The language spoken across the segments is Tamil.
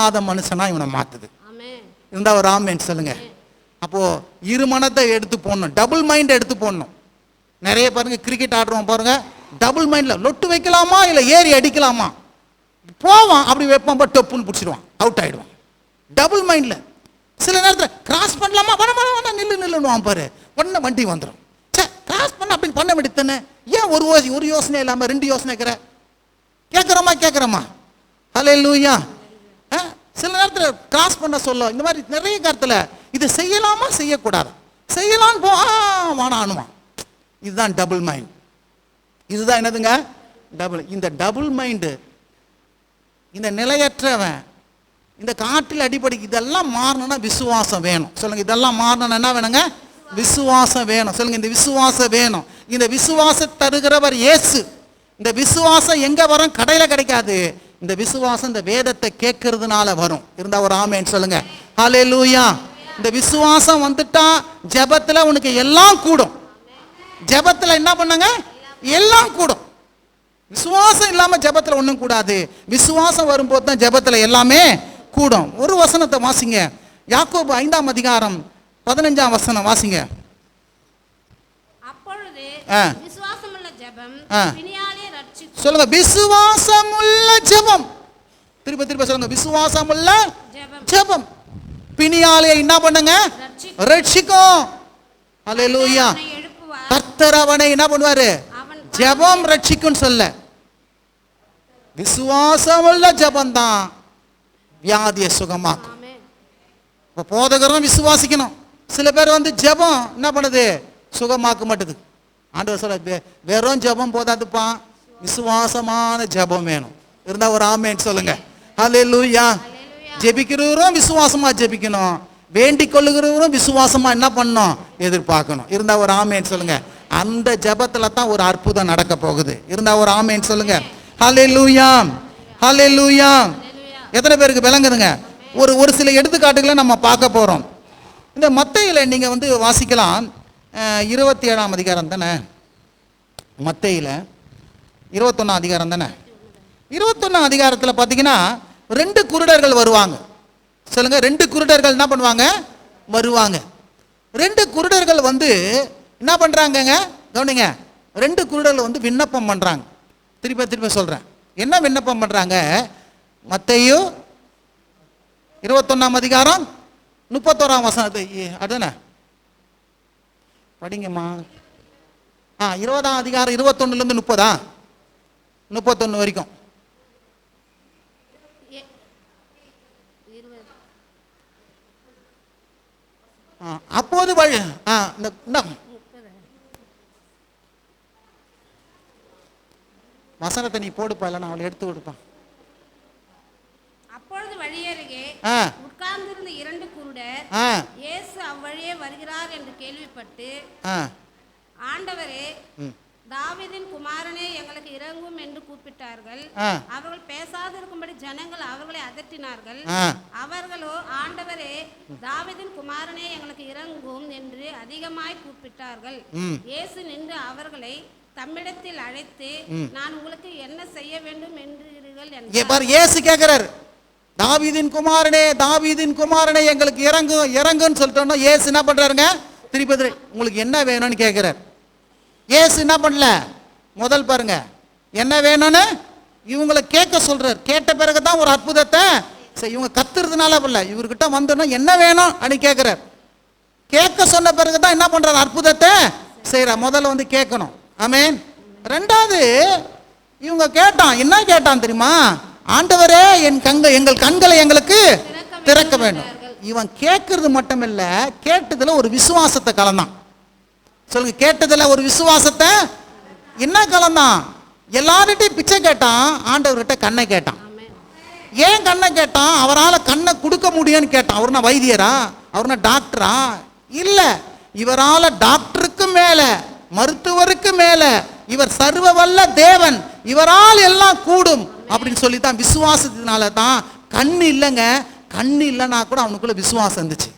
இல்லாத மனுஷனா இவனை மாத்துது. இருந்தா ஒரு ஆமேன் சொல்லுங்க. அப்போ இரு மனத்தை எடுத்து போடணும். டபுள் மைண்ட் எடுத்து போடணும். நிறைய பாருங்க கிரிக்கெட் ஆடுறோம் பாருங்க டபுள் மைண்ட்ல லொட்டு வைக்கலாமா இல்ல ஏறி அடிக்கலாமா? போவான் அப்படி வைப்பான் பட் டப்புன்னு பிடிச்சிடுவான் அவுட் ஆயிடுவான். டபுள் மைண்ட்ல. சில நேரத்தில் கிராஸ் பண்ணலாமா? வேணாம் வேணாம் வேணாம் நில்லு நில்லுன்னு பாரு. உடனே வண்டி வந்துடும் சே கிராஸ் பண்ண அப்படி பண்ண வேண்டியது ஏன் ஒரு ஒரு யோசனை இல்லாம ரெண்டு யோசனை இருக்கிற கேட்குறோமா கேட்குறோமா? ஹலே லூயா சில நேரத்தில் கிராஸ் பண்ண சொல்ல இந்த மாதிரி நிறைய கருத்தில் இது செய்யலாமா செய்யக்கூடாது? செய்யலான்னு போ ஆ, இதுதான் டபுள் மைண்ட் இதுதான் என்னதுங்க? டபுள் இந்த டபுள் மைண்டு இந்த நிலையற்றவன் இந்த காற்றில் அடிப்படை இதெல்லாம் மாறணும்னா விசுவாசம் வேணும். சொல்லுங்க இதெல்லாம் மாறணும்னா என்ன வேணுங்க? விசுவாசம் வேணும். சொல்லுங்க இந்த விசுவாசம் வேணும். இந்த விசுவாசம் தருகிறவர் இயேசு. இந்த விசுவாசம் எங்க வரும்? கடையில் கிடைக்காது. இந்த விசுவாசம் இந்த வேதத்தை கேட்கறதுனால வரும். இருந்தா ஒரு ஆமேன்னு சொல்லுங்க. ஹalleluya இந்த விசுவாசம் வந்துட்டா ஜெபத்துல உனக்கு எல்லாம் கூடும். ஜெபத்துல என்ன பண்ணுங்க? எல்லாம் கூடும். விசுவாசம் இல்லாம ஜெபத்துல ஒண்ணும் கூடாது. விசுவாசம் வரும்போது தான் ஜெபத்துல எல்லாமே கூடும். ஒரு வசனத்தை வாசிங்க. யாக்கோபு ஐந்தாம் அதிகாரம் பதினஞ்சாம் வசனம் வாசிங்க. அப்பொழுது ஆ. விசுவாசமுள்ள ஜெபம் சொல்லுங்க விசுவாசமுள்ள ஜெபம். திரும்ப திரும்ப சொல்லுங்க விசுவாசமுள்ள ஜெபம். ஜெபம். பிணியாலே என்ன பண்ணுங்க? ரட்சிக்கும். எழுப்புவார். கர்த்தர் அவனை என்ன பண்ணுவாரு? ஜெபம் ரட்சிக்கும் சொல்ல. விசுவாசமுள்ள ஜெபம் தான் வியாதியை சுகமாக்கும். இப்போ போதகரும் விசுவாசிக்கணும். சில பேர் வந்து ஜெபம் என்ன பண்ணுது? சுகமாக்க மாட்டுது. ஆண்டவர் சொல்ல "வெ- வெறும் ஜெபம் போதாதுப்பா. விசுவாசமான ஜெபம் வேணும். இருந்தா ஒரு ஆமேன்னு சொல்லுங்க. ஹalleluya. ஜெபிக்கிறவரும் விசுவாசமா ஜெபிக்கணும். வேண்டிக் கொள்ளுகிறவரும் விசுவாசமா என்ன பண்ணணும்? எதிர்பார்க்கணும். இருந்தா ஒரு ஆமேன்னு சொல்லுங்க. அந்த ஜெபத்துல தான் ஒரு அற்புதம் நடக்க போகுது. இருந்தா ஒரு ஆமேன்னு சொல்லுங்க. ஹalleluya. ஹalleluya. எத்தனை பேருக்கு விளங்குதுங்க? ஒரு ஒரு சில எடுத்துக்காட்டுகளை நம்ம பார்க்க போறோம். இந்த மத்தையில நீங்க வந்து வாசிக்கலாம். இருபத்தி ஏழாம் அதிகாரம் தானே? மத்தையில இருபத்தொன்னாம் அதிகாரம் தானே? இருபத்தொன்னாம் அதிகாரத்தில் பார்த்தீங்கன்னா ரெண்டு குருடர்கள் வருவாங்க. சொல்லுங்க ரெண்டு குருடர்கள் என்ன பண்ணுவாங்க? வருவாங்க. ரெண்டு குருடர்கள் வந்து என்ன பண்ணுறாங்கங்க கவனிங்க ரெண்டு குருடர்கள் வந்து விண்ணப்பம் பண்ணுறாங்க திருப்பி திருப்பி சொல்கிறேன் என்ன விண்ணப்பம் பண்ணுறாங்க மத்தையு இருபத்தொன்னாம் அதிகாரம் முப்பத்தோராம் வசனத்தை அதுதானே? படிங்கம்மா. ஆ இருபதாம் அதிகாரம் இருபத்தொன்னுலேருந்து முப்பதா? முப்பத்தொன்று வரைக்கும். அப்போது வழி ஆ இந்த இந்த. முப்பது வசனத்தை நீ போடுப்பா இல்லை நான் அவளை எடுத்து கொடுப்பேன் அப்பொழுது வழியருகே உட்கார்ந்திருந்த இரண்டு குருடர் இயேசு அவ்வழியே வருகிறார் என்று கேள்விப்பட்டு ஆண்டவரே தாவீதின் குமாரனே எங்களுக்கு இறங்கும் என்று கூப்பிட்டார்கள். அவர்கள் பேசாதிருக்கும்படி ஜனங்கள் அவர்களை அதட்டினார்கள். அவர்களோ ஆண்டவரே தாவீதின் குமாரனே எங்களுக்கு இறங்கும் என்று அதிகமாய் கூப்பிட்டார்கள். இயேசு நின்று அவர்களை தம்மிடத்தில் அழைத்து நான் உங்களுக்கு என்ன செய்ய வேண்டும் என்றீர்கள் இயேசு கேட்கிறாரு தாவீதின் குமாரனே தாவீதின் குமாரனே எங்களுக்கு இறங்கு இறங்குன்னு சொல்லிட்டோன்னா இயேசு என்ன பண்றாருங்க? திருப்பி, உங்களுக்கு என்ன வேணும்னு கேட்கிறார் ஏசு என்ன பண்ணல? முதல் பாருங்க. என்ன வேணும்னு? இவங்களை கேட்க சொல்றார். கேட்ட பிறகு தான் ஒரு அற்புதத்தை சரி, இவங்க கத்துறதுனால பண்ணல இவர்கிட்ட வந்தோன்னா என்ன வேணும் அப்படின்னு கேட்கிறார். கேட்க சொன்ன பிறகு தான் என்ன பண்றாரு? அற்புதத்தை செய்யற முதல்ல வந்து கேட்கணும். ஆமென். ரெண்டாவது இவங்க கேட்டான். என்ன கேட்டான் தெரியுமா? ஆண்டவரே என் கங்க எங்கள் கண்களை எங்களுக்கு திறக்க வேண்டும். இவன் கேட்கறது மட்டும் கேட்டதில் ஒரு விசுவாசத்தை கலந்தான். சொல்லுங்க கேட்டதில் ஒரு விசுவாசத்தை என்ன கலந்தான்? எல்லார்கிட்டையும் பிச்சை கேட்டான் ஆண்டவர்கிட்ட கண்ணை கேட்டான். ஏன் கண்ணை கேட்டான்? அவரால் கண்ணை கொடுக்க முடியும்னு கேட்டான். அவர்னா வைத்தியரா? அவர்னா டாக்டரா? இல்லை இவரால் டாக்டருக்கு மேலே மருத்துவருக்கு மேலே இவர் சர்வ வல்ல தேவன் இவரால் எல்லாம் கூடும் அப்படின்னு சொல்லி தான் விசுவாசத்தினால தான் கண் இல்லைங்க கண் இல்லைன்னா கூட அவனுக்குள்ள விசுவாசம் இருந்துச்சு.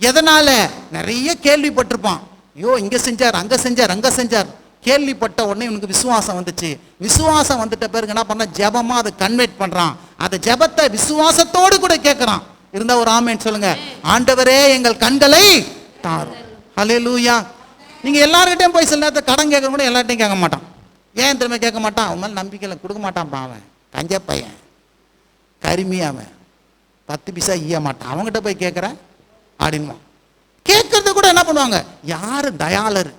எதனால? நிறைய கேள்விப்பட்டிருப்பான். ஐயோ இங்கே செஞ்சார் அங்க செஞ்சார் அங்கே செஞ்சார். கேள்விப்பட்ட உடனே இவனுக்கு விசுவாசம் வந்துச்சு. விசுவாசம் வந்துட்ட பிறகு என்ன பண்ண ஜெபமா அதை கன்வெர்ட் பண்றான். அந்த ஜெபத்தை விசுவாசத்தோடு கூட கேட்குறான். இருந்தா ஒரு ஆமேன்னு சொல்லுங்க. ஆண்டவரே எங்கள் கண்களை தாரும். ஹalleluya நீங்க எல்லார்கிட்டையும் போய் சில நேரத்தில் கடன் கேட்க கூட எல்லார்ட்டையும் கேட்க மாட்டான். ஏன் திரும்ப கேட்க மாட்டான்? அவன் மேலே நம்பிக்கையில் கொடுக்க மாட்டான் அவன் கஞ்ச பையன். கருமி அவன். பத்து பைசா ஈய மாட்டான். அவங்ககிட்ட போய் கேட்குறேன். அப்படின்வான் கேட்கறது கூட என்ன பண்ணுவாங்க? யாரு தயாளர்?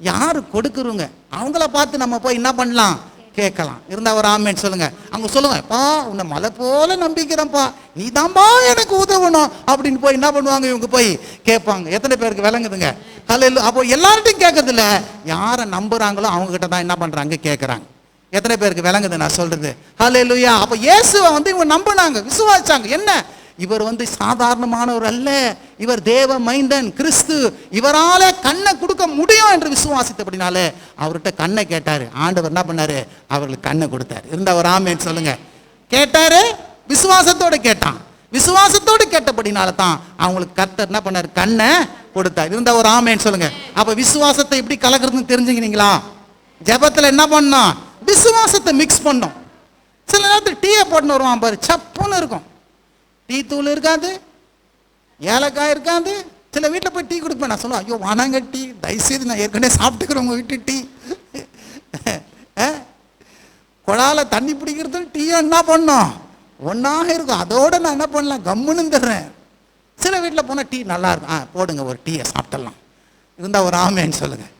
யாரு கொடுக்குறவங்க? அவங்கள பார்த்து நம்ம போய் என்ன பண்ணலாம்? கேட்கலாம். இருந்தா ஒரு ஆமேன்னு சொல்லுங்க. அவங்க சொல்லுவாங்க பா உன்னை மலை போல நம்பிக்கிறேன்ப்பா. நீ தான்பா எனக்கு உதவணும். அப்படின்னு போய் என்ன பண்ணுவாங்க? இவங்க போய் கேட்பாங்க. எத்தனை பேருக்கு விளங்குதுங்க? கலையில் அப்போ எல்லார்ட்டையும் கேட்கறதில்ல யாரை நம்புறாங்களோ அவங்க கிட்ட தான் என்ன பண்றாங்க? கேட்குறாங்க. எத்தனை பேருக்கு விளங்குது நான் சொல்றது? ஹalleluya அப்ப இயேசுவை வந்து இவங்க நம்பினாங்க விசுவாசிச்சாங்க. என்ன? இவர் வந்து சாதாரணமானவர் அல்ல இவர் தேவ மைந்தன் கிறிஸ்து. இவரால கண்ணை கொடுக்க முடியும் என்று விசுவாசித்தபடினாலே அவர்கிட்ட கண்ணை கேட்டாரு. ஆண்டவர் என்ன பண்ணாரு? அவர்களுக்கு கண்ணை கொடுத்தாரு. இருந்த ஒரு ஆமேன்னு சொல்லுங்க. கேட்டாரு விசுவாசத்தோடு கேட்டான். விசுவாசத்தோடு கேட்டபடினால தான் அவங்களுக்கு கர்த்தர் என்ன பண்ணார்? கண்ணை கொடுத்தார். இருந்த ஒரு ஆமேன்னு சொல்லுங்க. அப்ப விசுவாசத்தை எப்படி கலக்குறதுன்னு தெரிஞ்சுக்கிறீங்களா? ஜெபத்துல என்ன பண்ணோம்? விசுவாசத்தை மிக்ஸ் பண்ணோம். சில நேரத்தில் டீயை போட்டுன்னு வருவான் பாரு. சப்புன்னு இருக்கும். டீ தூள் இருக்காது ஏலக்காய் இருக்காது. சில வீட்டில் போய் டீ கொடுப்பேன். நான் சொல்லுவேன் ஐயோ வானாங்க டீ. தயவுசெய்து நான் ஏற்கனவே சாப்பிட்டுக்கிறேன் உங்கள் வீட்டு டீ. குழால தண்ணி பிடிக்கிறது டீ என்ன பண்ணோம்? ஒன்றாக இருக்கும். அதோட நான் என்ன பண்ணலாம்? கம்முன்னு தர்றேன் சில வீட்டில் போனால் டீ நல்லா இருக்கும். ஆ போடுங்க ஒரு டீயை சாப்பிட்டுடலாம். இருந்தால் ஒரு ஆமேன்னு சொல்லுங்கள்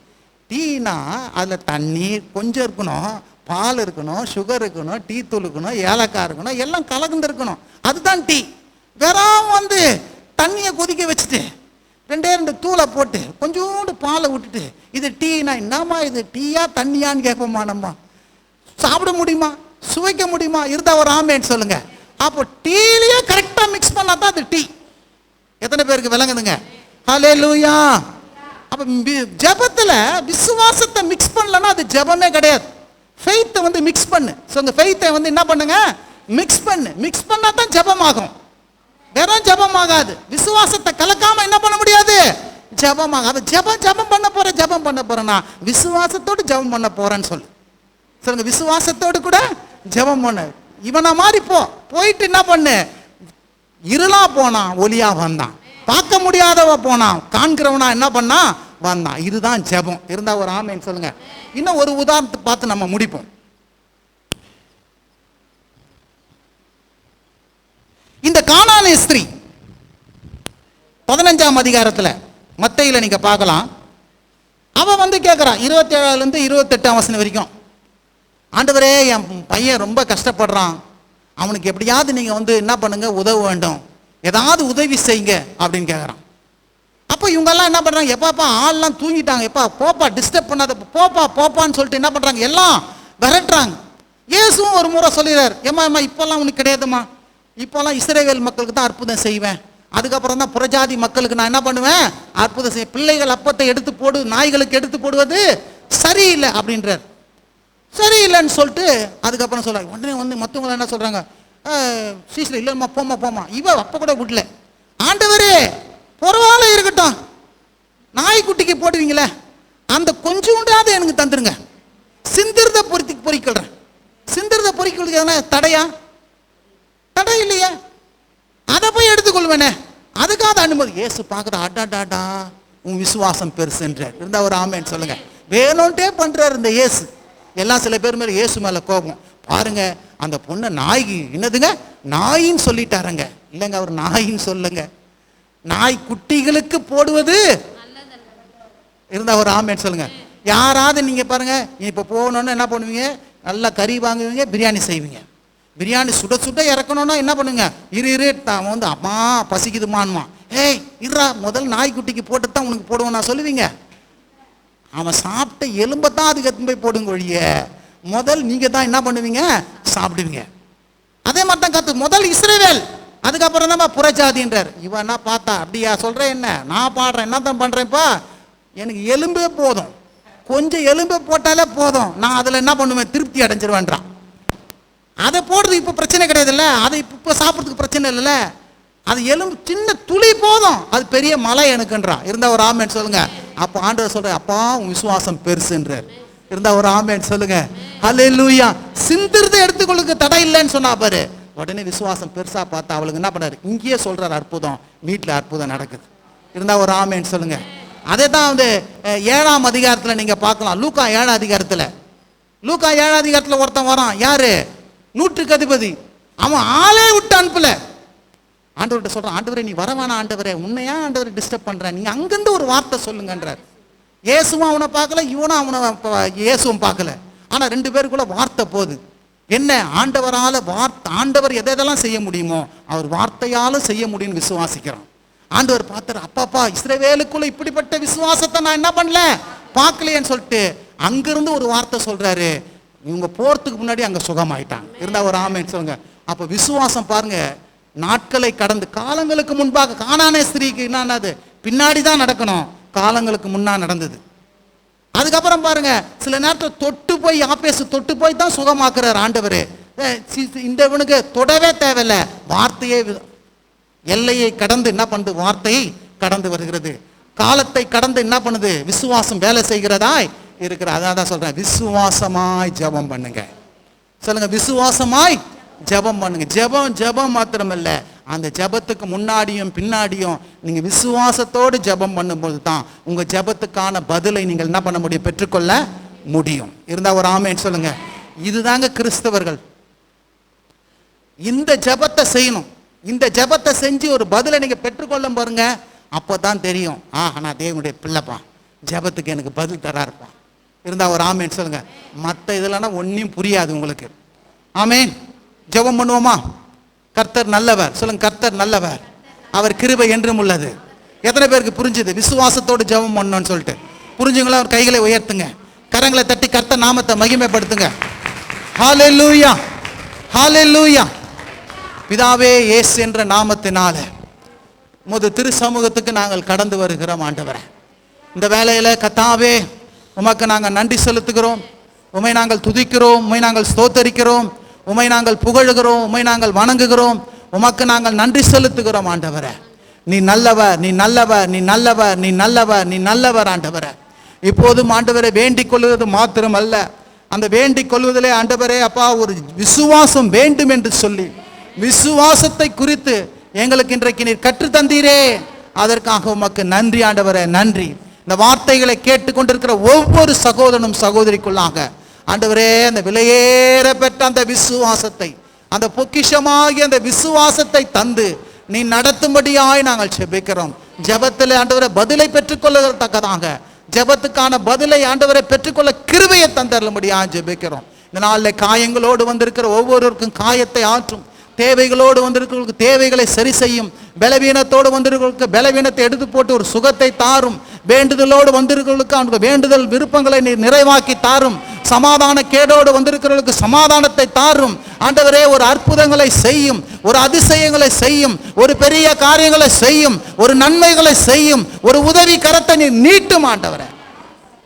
டீனா அதில் தண்ணி கொஞ்சம் இருக்கணும். பால் இருக்கணும் சுகர் இருக்கணும் டீ தூள் இருக்கணும் ஏலக்காய் இருக்கணும். எல்லாம் கலந்துருக்கணும் அதுதான் டீ. வெறும் வந்து தண்ணியை கொதிக்க வச்சுட்டு ரெண்டே ரெண்டு தூளை போட்டு கொஞ்சோண்டு பாலை விட்டுட்டு இது டீனா என்னம்மா இது டீயா தண்ணியான்னு கேட்போமா நம்ம. சாப்பிட முடியுமா? சுவைக்க முடியுமா? இருந்தால் ஒரு ஆமேன்னு சொல்லுங்க. அப்போ டீலையே கரெக்டாக மிக்ஸ் பண்ணா தான் அது டீ. எத்தனை பேருக்கு விளங்குதுங்க? ஹலே லூயா அப்போ ஜபத்தில் விசுவாசத்தை மிக்ஸ் பண்ணலன்னா அது ஜபமே கிடையாது. ஃபெய்த்தை வந்து மிக்ஸ் பண்ணு. ஸோ அந்த ஃபெய்த்தை வந்து என்ன பண்ணுங்க? மிக்ஸ் பண்ணு. மிக்ஸ் பண்ணா தான் ஜெபமாகும். வெறும் ஜெபமாகாது. விசுவாசத்தை கலக்காம என்ன பண்ண முடியாது? ஜபம் ஆகாது ஜெபம் ஜெபம் பண்ண போற ஜெபம் பண்ண போறேன்னா விசுவாசத்தோடு ஜெபம் பண்ண போறேன்னு சொல்லு. சொல்லுங்க விசுவாசத்தோடு கூட ஜெபம் பண்ணு. இவனை மாதிரி போ. போயிட்டு என்ன பண்ணு? இருளா போனான் ஒளியா வந்தான். பார்க்க முடியாதவ போனான் காண்கிறவனா என்ன பண்ணா? வந்தான். இதுதான் ஜெபம். இருந்தா ஒரு ஆமைன்னு சொல்லுங்க. இன்னும் ஒரு உதாரணத்தை பார்த்து நம்ம முடிப்போம். இந்த கானானிய ஸ்திரீ. பதினஞ்சாம் அதிகாரத்தில் மத்தையில் நீங்கள் பார்க்கலாம். அவன் வந்து கேட்குறான் இருபத்தி ஏழுலேருந்து இருபத்தெட்டாம் வசனம் வரைக்கும். ஆண்டவரே என் பையன் ரொம்ப கஷ்டப்படுறான். அவனுக்கு எப்படியாவது நீங்கள் வந்து என்ன பண்ணுங்கள் உதவ வேண்டும். ஏதாவது உதவி செய்யுங்க அப்படின்னு கேட்குறான் அப்போ இவங்கெல்லாம் என்ன பண்ணுறாங்க எப்பாப்பா ஆள்லாம் தூங்கிட்டாங்க எப்பா போப்பா டிஸ்டர்ப் பண்ணாத போப்பா போப்பான்னு சொல்லிட்டு என்ன பண்ணுறாங்க எல்லாம் விரட்டுறாங்க. இயேசுவும் ஒரு முறை சொல்லிடுறார் ஏம்மா ஏம்மா இப்போல்லாம் உனக்கு கிடையாதும்மா. இப்போல்லாம் இஸ்ரேவேல் மக்களுக்கு தான் அற்புதம் செய்வேன். அதுக்கப்புறம் தான் புறஜாதி மக்களுக்கு நான் என்ன பண்ணுவேன்? அற்புதம் செய்ய பிள்ளைகள் அப்பத்தை எடுத்து போடு நாய்களுக்கு எடுத்து போடுவது சரியில்லை அப்படின்றார். சரியில்லைன்னு சொல்லிட்டு அதுக்கப்புறம் சொல்கிறாங்க உடனே வந்து மற்றவங்க என்ன சொல்கிறாங்க சீசில் இல்லைம்மா போம்மா போம்மா. இவ அப்போ கூட விடல. ஆண்டவரே பரவாயில்ல இருக்கட்டும். நாய்க்குட்டிக்கு போடுவீங்களே அந்த கொஞ்சோண்டாவது எனக்கு தந்துருங்க. சிந்திரத பொறித்து பொறிக்கொள்கிறேன் சிந்திரத பொறிக்கொள்கிறதுனா தடையா? தடை இல்லையே. அதை போய் எடுத்துக்கொள்வேனே. அதுக்காக அனுமதி. ஏசு பார்க்குற அடாடாடா உன் விசுவாசம் பெருசுன்றார் இருந்தால் ஒரு ஆமேன்னு சொல்லுங்க. வேணும்ட்டே பண்ணுறாரு இந்த இயேசு எல்லாம் சில பேர் மேலே இயேசு மேலே கோபம். பாருங்க அந்த பொண்ணை நாய்க்கு என்னதுங்க? நாயின்னு சொல்லிட்டாருங்க. இல்லைங்க அவர் நாயின்னு சொல்லுங்க. நாய் குட்டிகளுக்கு போடுவது. இருந்தால் ஒரு ஆமேன்னு சொல்லுங்க. யாராவது நீங்கள் பாருங்க இப்போ போகணுன்னு என்ன பண்ணுவீங்க? நல்லா கறி வாங்குவீங்க பிரியாணி செய்வீங்க. பிரியாணி சுட சுட இறக்கணும்னா என்ன பண்ணுங்க? இரு இரு அவன் வந்து அம்மா பசிக்குதுமான்மா. ஏய் இருடா முதல் நாய்க்குட்டிக்கு போட்டு தான் உனக்கு போடுவோம் நான் சொல்லுவீங்க. அவன் சாப்பிட்ட எலும்பை தான் அதுக்கு எத்தனை போய் போடுங்க ஒழிய. முதல் நீங்க தான் என்ன பண்ணுவீங்க? சாப்பிடுவீங்க. அதே மாதிரி தான் கத்து முதல் இஸ்ரேவேல். அதுக்கப்புறம் தான் புறஜாதின்றார். இவன் என்ன பார்த்தா அப்படியா சொல்கிறேன் என்ன? நான் பாடுறேன் என்ன தான் பண்ணுறேன்ப்பா எனக்கு எலும்பே போதும். கொஞ்சம் எலும்பே போட்டாலே போதும். நான் அதில் என்ன பண்ணுவேன்? திருப்தி அடைஞ்சிருவேன்றான். அதை போடுறது இப்போ பிரச்சனை கிடையாதுல்ல? அதை இப்போ இப்போ சாப்பிட்றதுக்கு பிரச்சனை இல்லைல்ல? அது எலும்பு சின்ன துளி போதும். அது பெரிய மலை எனக்குன்றான் இருந்தால் ஒரு ஆமேன் சொல்லுங்க. அப்போ ஆண்டவர் சொல்ற அப்பா உன் விசுவாசம் பெருசுன்றார். இருந்தா ஒரு ஆமேன் சொல்லுங்க. ஹalleluya. சிந்திரத்தை எடுத்துக்கொள்ளுக்கு தடை இல்லைன்னு சொன்னா பாரு. உடனே விசுவாசம் பெருசா பார்த்தா அவளுக்கு என்ன பண்ணாரு? இங்கேயே சொல்றாரு அற்புதம். வீட்டில் அற்புதம் நடக்குது. இருந்தா ஒரு ஆமேன்னு சொல்லுங்க. அதே தான் வந்து ஏழாம் அதிகாரத்தில் நீங்க பார்க்கலாம். லூக்கா ஏழாம் அதிகாரத்தில். லூக்கா ஏழாம் அதிகாரத்தில் ஒருத்தன் வரான். யாரு? நூற்றுக்கு அதிபதி. அவன் ஆளே விட்டு அனுப்பல. ஆண்டவர்கிட்ட சொல்றான் ஆண்டவரே நீ வர வேணாம் ஆண்டவரே? உன்னையா ஆண்டவரை டிஸ்டர்ப் பண்ற? நீங்கள் அங்கிருந்து ஒரு வார்த்தை சொல்லுங்கன்றார். இயேசுவும் அவனை பார்க்கல இவனும் அவனை இயேசுவும் பார்க்கல. ஆனா ரெண்டு பேருக்குள்ள வார்த்தை போகுது. என்ன? ஆண்டவரால வார்த்தை ஆண்டவர் எதை எதெல்லாம் செய்ய முடியுமோ அவர் வார்த்தையாலும் செய்ய முடியும்னு விசுவாசிக்கிறான். ஆண்டவர் பார்த்தார் அப்பாப்பா இஸ்ரேவேலுக்குள்ள இப்படிப்பட்ட விசுவாசத்தை நான் என்ன பண்ணல? பார்க்கலையேன்னு சொல்லிட்டு அங்கிருந்து ஒரு வார்த்தை சொல்றாரு. இவங்க போறதுக்கு முன்னாடி அங்க சுகமாயிட்டாங்க. இருந்தா ஒரு ஆமைன்னு சொல்லுங்க. அப்ப விசுவாசம் பாருங்க நாட்களை கடந்து காலங்களுக்கு முன்பாக காணானே ஸ்திரீக்கு என்னது பின்னாடி தான் நடக்கணும். காலங்களுக்கு முன்னா நடந்தது. அதுக்கப்புறம் பாருங்க சில நேரத்தில் தொட்டு போய் ஆபேசு தொட்டு போய் தான் சுகமாக்குறார் ஆண்டவர். இந்த இவனுக்கு தொடவே தேவையில்ல. வார்த்தையே எல்லையை கடந்து என்ன பண்ணுது? வார்த்தையை கடந்து வருகிறது. காலத்தை கடந்து என்ன பண்ணுது? விசுவாசம் வேலை செய்கிறதாய் இருக்கிற அதான் தான் சொல்கிறேன் விசுவாசமாய் ஜெபம் பண்ணுங்க. சொல்லுங்கள் விசுவாசமாய் ஜெபம் பண்ணுங்க. ஜெபம் ஜெபம் மாத்திரமல்ல. அந்த ஜெபத்துக்கு முன்னாடியும் பின்னாடியும் நீங்கள் விசுவாசத்தோடு ஜெபம் பண்ணும்போது தான் உங்கள் ஜெபத்துக்கான பதிலை நீங்கள் என்ன பண்ண முடியும்? பெற்றுக்கொள்ள முடியும். இருந்தால் ஒரு ஆமேன்னு சொல்லுங்க. இதுதாங்க கிறிஸ்தவர்கள். இந்த ஜெபத்தை செய்யணும். இந்த ஜெபத்தை செஞ்சு ஒரு பதிலை நீங்கள் பெற்றுக்கொள்ள பாருங்க. அப்பதான் தெரியும். ஆ நான் தேவனுடைய பிள்ளைப்பா ஜெபத்துக்கு எனக்கு பதில் தராருப்பா. இருந்தால் ஒரு ஆமேன் சொல்லுங்கள் மற்ற இதெல்லாம் ஒன்றையும் புரியாது உங்களுக்கு. ஆமேன். ஜெபம் பண்ணுவோமா? கர்த்தர் நல்லவர். சொல்லுங்க கர்த்தர் நல்லவர். அவர் கிருபை என்றும் உள்ளது. எத்தனை பேருக்கு புரிஞ்சுது? விசுவாசத்தோடு ஜெபம் பண்ணோன்னு சொல்லிட்டு. புரிஞ்சுங்களா? அவர் கைகளை உயர்த்துங்க. கரங்களை தட்டி கர்த்தர் நாமத்தை மகிமைப்படுத்துங்க. ஹாலே லூயா ஹாலே லூயா பிதாவே ஏசு என்ற நாமத்தினால உமது திரு சமூகத்துக்கு நாங்கள் கடந்து வருகிறோம் ஆண்டவரை. இந்த வேலையில் கத்தாவே உமக்கு நாங்கள் நன்றி செலுத்துகிறோம். உமை நாங்கள் துதிக்கிறோம் உமை நாங்கள் ஸ்தோத்தரிக்கிறோம் உமை நாங்கள் புகழுகிறோம் உமை நாங்கள் வணங்குகிறோம். உமக்கு நாங்கள் நன்றி செலுத்துகிறோம் ஆண்டவரை. நீ நல்லவர் நீ நல்லவர் நீ நல்லவர் நீ நல்லவர் நீ நல்லவர் ஆண்டவரை. இப்போதும் ஆண்டவரை வேண்டிக் கொள்வது மாத்திரம் அல்ல அந்த வேண்டிக் கொள்வதிலே ஆண்டவரே அப்பா ஒரு விசுவாசம் வேண்டும் என்று சொல்லி விசுவாசத்தை குறித்து எங்களுக்கு இன்றைக்கு நீர் கற்றுத்தந்தீரே. அதற்காக உமக்கு நன்றி ஆண்டவரே நன்றி. இந்த வார்த்தைகளை கேட்டுக்கொண்டிருக்கிற ஒவ்வொரு சகோதரனும் சகோதரிக்குள்ளாக ஆண்டவரே அந்த விலையேற பெற்ற அந்த விசுவாசத்தை அந்த பொக்கிஷமாகிய அந்த விசுவாசத்தை தந்து நீ நடத்தும்படியாய் நாங்கள் செபிக்கிறோம் ஜெபத்தில் ஆண்டவரை பதிலை பெற்றுக்கொள்ளத்தக்கதாக ஜெபத்துக்கான பதிலை ஆண்டவரை பெற்றுக்கொள்ள கிருவையை தந்தரும்படியாக ஜெபிக்கிறோம். இந்த நாளில் காயங்களோடு வந்திருக்கிற ஒவ்வொருவருக்கும் காயத்தை ஆற்றும் தேவைகளோடு வந்திருக்கிறவர்களுக்கு தேவைகளை சரி செய்யும் பலவீனத்தோடு வந்திருக்கிறவர்களுக்கு பலவீனத்தை எடுத்து போட்டு ஒரு சுகத்தை தாரும் வேண்டுதலோடு வந்திருக்கிறவர்களுக்கு அவனுக்கு வேண்டுதல் விருப்பங்களை நீர் நிறைவாக்கி தாரும் சமாதான கேடோடு வந்திருக்கிறவர்களுக்கு சமாதானத்தை தாரும் ஆண்டவரே ஒரு அற்புதங்களை செய்யும் ஒரு அதிசயங்களை செய்யும் ஒரு பெரிய காரியங்களை செய்யும் ஒரு நன்மைகளை செய்யும் ஒரு உதவி கரத்தை நீ நீட்டும் ஆண்டவரே.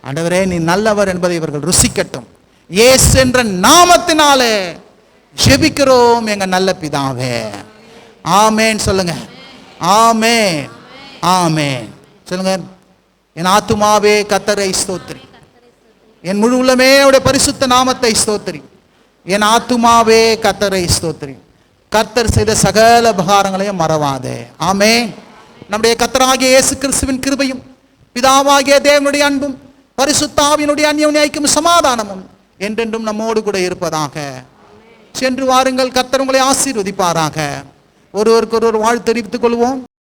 ஆண்டவரே நீ நல்லவர் என்பதை இவர்கள் ருசிக்கட்டும். ஏஸ் என்ற நாமத்தினாலே ஜெபிக்கிறோம் எங்க நல்ல பிதாவே. ஆமேன்னு சொல்லுங்க. ஆமே ஆமேன். சொல்லுங்க. என் ஆத்துமாவே கத்தரை ஸ்தோத்திரி. என் முழு உள்ளமே அவருடைய பரிசுத்த நாமத்தை ஸ்தோத்திரி. என் ஆத்துமாவே கத்தரை ஸ்தோத்திரி. கர்த்தர் செய்த சகல உபகாரங்களையும் மறவாதே. ஆமே நம்முடைய கத்தராகிய இயேசு கிறிஸ்துவின் கிருபையும் பிதாவாகிய தேவனுடைய அன்பும் பரிசுத்தாவினுடைய அந்யோன்யாய்க்கும் சமாதானமும் என்றென்றும் நம்மோடு கூட இருப்பதாக சென்று வாருங்கள் கத்தர் உங்களை ஆசீர்வதிப்பாராக. ஒருவருக்கு ஒருவர் வாழ்த்து தெரிவித்துக் கொள்வோம்.